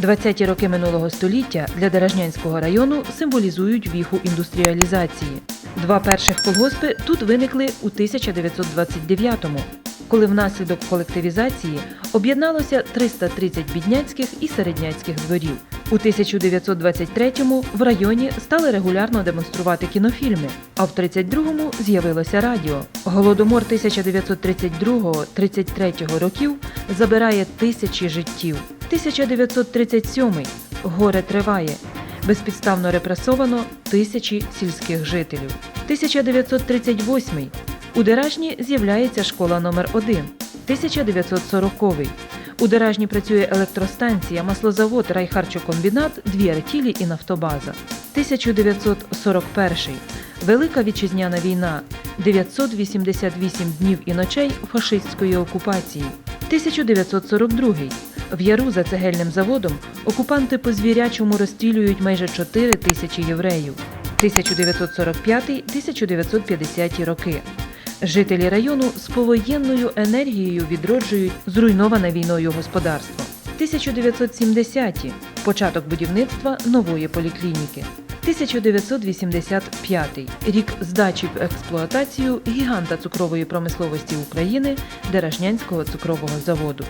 20-ті роки минулого століття для Деражнянського району символізують віху індустріалізації. Два перших колгоспи тут виникли у 1929-му, коли внаслідок колективізації об'єдналося 330 бідняцьких і середняцьких дворів. У 1923-му в районі стали регулярно демонструвати кінофільми, а в 32-му з'явилося радіо. Голодомор 1932-33 років забирає тисячі життів. 1937 горе триває. Безпідставно репресовано тисячі сільських жителів. 1938 у Деражні з'являється школа номер 1 1940 у Деражні працює електростанція, маслозавод, райхарчокомбінат, дві артілі і нафтобаза. 1941 Велика вітчизняна війна. 988 днів і ночей фашистської окупації. 1942 в Яру за цегельним заводом окупанти по звірячому розстрілюють майже 4 тисячі євреїв. 1945-1950 роки. Жителі району з повоєнною енергією відроджують зруйноване війною господарство. 1970-ті – початок будівництва нової поліклініки. 1985 рік здачі в експлуатацію гіганта цукрової промисловості України Деражнянського цукрового заводу.